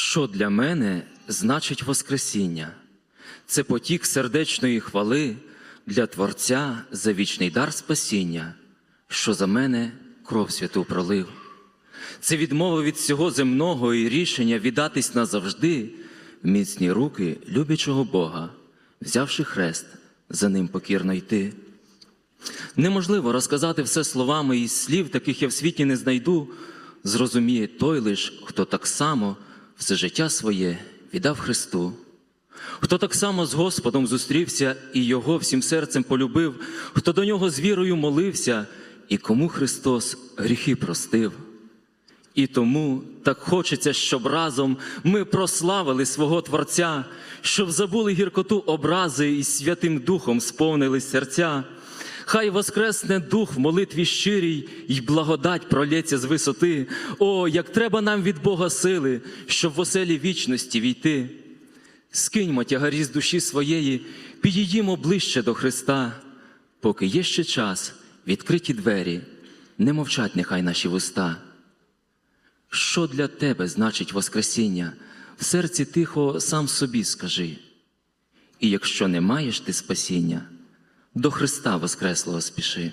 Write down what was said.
Що для мене значить Воскресіння? Це потік сердечної хвали для Творця за вічний дар спасіння, що за мене кров святу пролив. Це відмова від всього земного і рішення віддатись назавжди в міцні руки любячого Бога, взявши хрест, за ним покірно йти. Неможливо розказати все словами і слів, таких я в світі не знайду, зрозуміє той лиш, хто так само все життя своє віддав Христу, хто так само з Господом зустрівся і Його всім серцем полюбив, хто до нього з вірою молився, і кому Христос гріхи простив. І тому так хочеться, щоб разом ми прославили свого Творця, щоб забули гіркоту образи і Святим Духом сповнили серця. Хай воскресне дух в молитві щирій, і благодать пролється з висоти. О, як треба нам від Бога сили, щоб в оселі вічності війти. Скиньмо тягарі з душі своєї, підійдімо ближче до Христа, поки є ще час, відкриті двері, не мовчать нехай наші вуста. Що для тебе значить Воскресіння? В серці тихо сам собі скажи. І якщо не маєш ти спасіння, до Христа Воскреслого спіши.